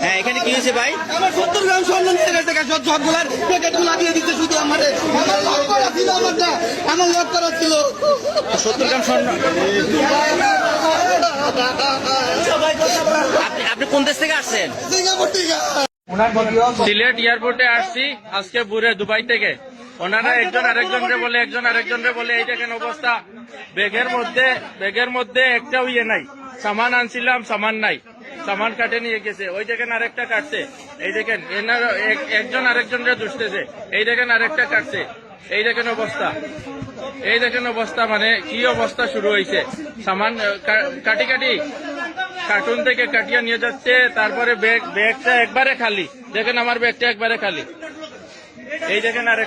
হ্যাঁ এখানে কি হয়েছে ভাই? আমার সত্তর গ্রাম স্বর্ণ নিয়ে গেছে সবগুলার প্যাকেটগুলা দিয়ে দিতে শুধু আমার আমার লক করা ছিল আমারটা। আমার লক করা ছিল। সত্তর গ্রাম স্বর্ণ আপনি আপনি কোন দেশ থেকে আসছেন? সিঙ্গাপুর থেকে সিলেট এয়ারপোর্টে আসছি আজকে বুড়ে দুবাই থেকে। ওনারা একজন আরেকজনকে বলে, একজন আরেকজনকে বলে, এই দেখেন অবস্থা। ব্যাগের মধ্যে ব্যাগের মধ্যে একটাও ইয়ে নাই। সামান আনছিলাম, সামান নাই। সামান কাটে নিয়ে গেছে। ওই দেখেন আরেকটা কাটছে। এই দেখেন, এনার এক- একজন আরেকজনকে দুষতেছে এই দেখেন আরেকটা কাটছে। এই দেখেন অবস্থা। এই দেখেন অবস্থা মানে কি অবস্থা শুরু হয়েছে। সামান কাটি কাটি। কার্টুন থেকে কাটিয়ে নিয়ে যাচ্ছে। তারপরে ব্যাগ, ব্যাগটা একবারে খালি। দেখেন আমার ব্যাগটা একবারে খালি। এই দেখেন আর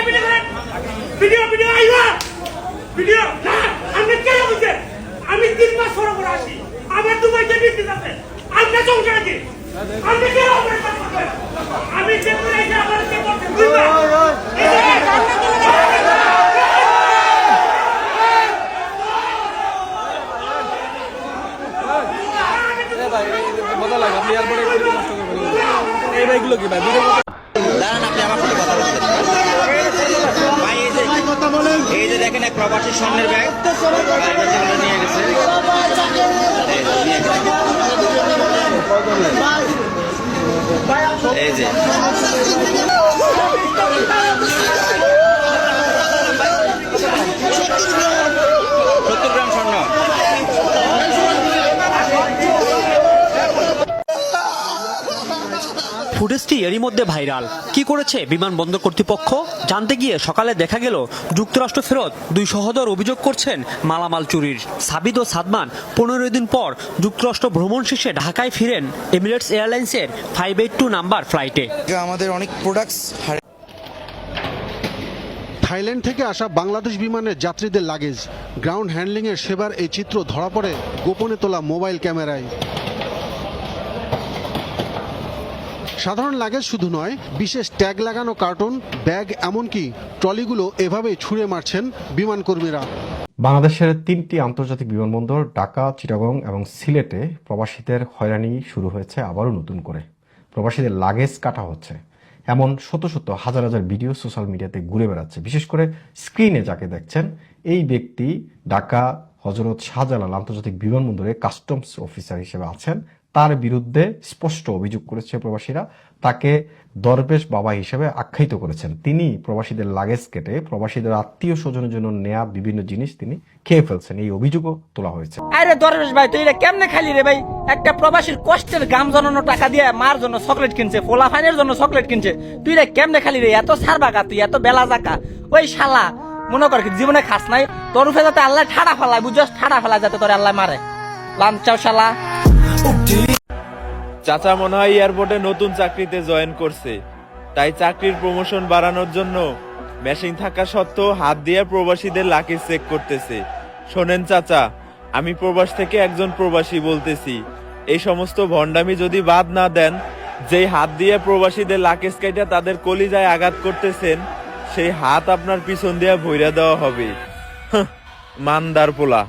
ভিডিও ভিডিও ভিডিও আইবা ভিডিও না আপনি কেন বুঝছেন আমি তিন মাস সরব আসি আমার দুবাইতে বিক্রি আছে আপনার সংসার কি আপনি কেন আপনার কাজ করবেন আমি যে করে এসে আমার কে করতে দুই মাস এই যে- দাঁড়ান আপনি আমার সাথে কথা ভাই এই যে এই যে দেখেন এক প্রবাসী স্বর্ণের ব্যাগ ভাই। নিয়ে এই যে, ফুটেজটি এরই মধ্যে ভাইরাল। কি করেছে বিমানবন্দর কর্তৃপক্ষ? জানতে গিয়ে সকালে দেখা গেল যুক্তরাষ্ট্র ফেরত দুই সহোদর অভিযোগ করছেন মালামাল চুরির। সাবিদ ও সাদমান পনেরো দিন পর যুক্তরাষ্ট্র ভ্রমণ শেষে ঢাকায় ফিরেন এমিরেটস এয়ারলাইন্সের ফাইভ এইট টু নাম্বার ফ্লাইটে। আমাদের অনেক প্রোডাক্টস থাইল্যান্ড থেকে আসা বাংলাদেশ বিমানের যাত্রীদের লাগেজ। গ্রাউন্ড হ্যান্ডলিংয়ের সেবার এই চিত্র ধরা পড়ে গোপনে তোলা মোবাইল ক্যামেরায়। সাধারণ লাগেজ শুধু নয়, বিশেষ ট্যাগ লাগানো কার্টুন, ব্যাগ, এমনকি ট্রলিগুলো এভাবেই ছুঁড়ে মারছেন বিমানকর্মীরা। বাংলাদেশের তিনটি আন্তর্জাতিক বিমানবন্দর, ঢাকা, চিটাগং এবং সিলেটে প্রবাসীদের হয়রানি শুরু হয়েছে আবারও নতুন করে। প্রবাসীদের লাগেজ কাটা হচ্ছে। এমন শত শত হাজার হাজার ভিডিও সোশ্যাল মিডিয়াতে ঘুরে বেড়াচ্ছে। বিশেষ করে স্ক্রিনে যাকে দেখছেন, এই ব্যক্তি ঢাকা হজরত শাহজালাল আন্তর্জাতিক বিমানবন্দরে কাস্টমস অফিসার হিসেবে আছেন। তার বিরুদ্ধে স্পষ্ট অভিযোগ করেছে প্রবাসীরা। তাকে দরবেশ বাবা হিসেবে আখ্যায়িত করেছেন। তিনি প্রবাসীদের লাগেজ কেটে প্রবাসীদের আত্মীয় স্বজনের জন্য নেয়া বিভিন্ন জিনিস তিনি খেয়ে ফেলছেন। এই অভিযোগও তোলা হয়েছে। আরে দরবেশ ভাই, তুই কেমনে খালি রে ভাই? একটা প্রবাসীর কষ্টের গাম জনানো টাকা দিয়ে মার জন্য চকলেট কিনছে, ফোলা ফাইনের জন্য চকলেট কিনছে। তুই এটা কেমনে খালি রে? এত সারবাকা তুই, এত বেলা জাকা। ওই শালা, মনে কর জীবনে খাস নাই। তোর উপরে যাতে আল্লাহ ঠাড়া ফেলায়, বুঝছস? ঠাড়া ফেলায় যাতে তোর আল্লাহ মারে। লামচাও শালা। চাচা মনে হয় এয়ারপোর্টে নতুন চাকরিতে জয়েন করছে। তাই চাকরির প্রমোশন বাড়ানোর জন্য মেশিন থাকা সত্ত্বেও হাত দিয়ে প্রবাসীদের লাকেজ চেক করতেছে। শোনেন চাচা, আমি প্রবাস থেকে একজন প্রবাসী বলতেছি। এই সমস্ত ভণ্ডামি যদি বাদ না দেন, যেই হাত দিয়ে প্রবাসীদের লাকেজ কেটে তাদের কলিজায় আঘাত করতেছেন, সেই হাত আপনার পিছন দিয়ে ভইরা দেওয়া হবে। মানদার পোলা।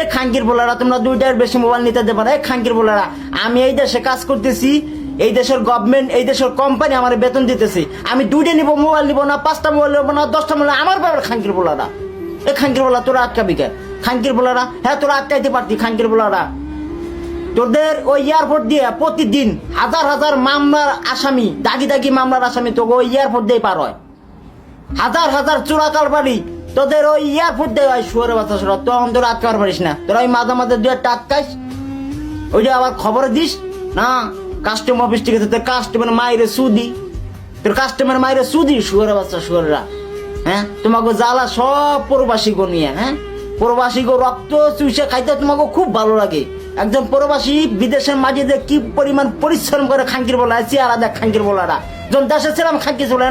এ খাঙ্কির বলারা, তোমরা দুইটার বেশি মোবাইল নিতে দেবে না। এ খাঙ্কির বলারা, আমি এই দেশে কাজ করতেছি, এই দেশের গভর্নমেন্ট এই দেশের কোম্পানি আমার বেতন দিতেছে। আমি দুইটা নিব, মোবাইল নিব না, পাঁচটা মোবাইল নিব না, দশটা মোবাইল আমার ব্যাপার খাঙ্কির বলারা। এ খাঙ্কির বলা তোরা আটকাবি কে খাঙ্কির বলারা হ্যাঁ তোরা আটকাইতে পারতি খাঙ্কির বলারা। তোদের ওই এয়ারপোর্ট দিয়ে প্রতিদিন হাজার হাজার মামলার আসামি, দাগি দাগি মামলার আসামি তোকে ওই এয়ারপোর্ট দিয়ে পার হয়। হাজার হাজার চোরাকার বাড়ি তোদের ওই এয়ারপোর্ট দিয়ে হয় শুয়ারে সরা তখন তোরা আটকাবার পারিস না। তোরা ওই মাঝে মাঝে দুই একটা আটকাইস। যে আবার খবর দিস, না? কাস্টম অফিস থেকে তোর কাস্টমার মাইরে সুদি। তোর কাস্টমার মাইরে সুদি শুয়ারে বাচ্চা, শুয়াররা। হ্যাঁ? তোমাকে জ্বালা সব প্রবাসী গো নিয়ে হ্যাঁ? প্রবাসী গো রক্ত চুষে খাইতে তোমাকে খুব ভালো লাগে। একজন প্রবাসী বিদেশের যে কি পরিমাণ পরিশ্রম করে খাঙ্কির বলা চেয়ারা দেখ খাঙ্কির বলারা যখন দেশে ছিলাম খাঙ্কি ছিল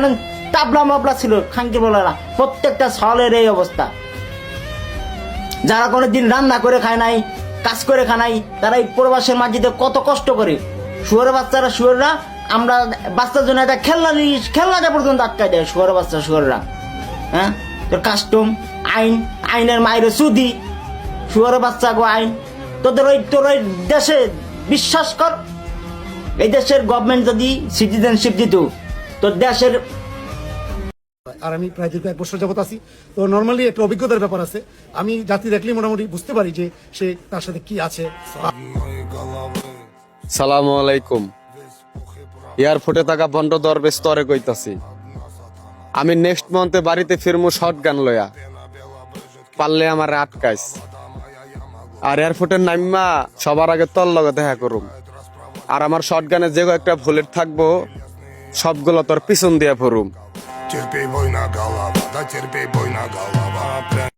টাবলা মাবলা ছিল খাঙ্কির বলারা প্রত্যেকটা শহরের এই অবস্থা। যারা কোনো দিন রান্না করে খায় নাই, কাজ করে খায় নাই, তারা এই প্রবাসের মাঝিতে কত কষ্ট করে। শুয়ারের বাচ্চারা, শুয়াররা, আমরা বাচ্চার জন্য একটা খেলনা খেলনাটা পর্যন্ত আটকায় দেয় শুয়ারের বাচ্চা, শুয়াররা। হ্যাঁ? তোর কাস্টম আইন, আইনের মায়ের সুদি। শুয়ারের বাচ্চা গো, আইন। তোদের ওই তোর ওই দেশে বিশ্বাস কর, এই দেশের গভর্নমেন্ট যদি সিটিজেনশিপ দিত, তোর দেশের আর আমি প্রায় দীর্ঘ এক বছর যাবত আছি। তো নর্মালি একটা অভিজ্ঞতার ব্যাপার আছে। আমি জাতি দেখলে মোটামুটি বুঝতে পারি যে সে তার সাথে কি আছে। সালাম আলাইকুম। এয়ারপোর্টে থাকা বন্ড দরবে স্তরে কইতাছি। আমি নেক্সট মান্থে বাড়িতে ফিরমু শর্ট গান লয়া। পারলে আমার আটকাইস। আর এয়ারপোর্টের নাইমা, সবার আগে তল লগে দেখা করুম। আর আমার শর্ট গানে যে একটা বুলেট থাকব, সবগুলো তোর পিছন দিয়া ফরুম Терпей, бойна голова, да терпей, бойна голова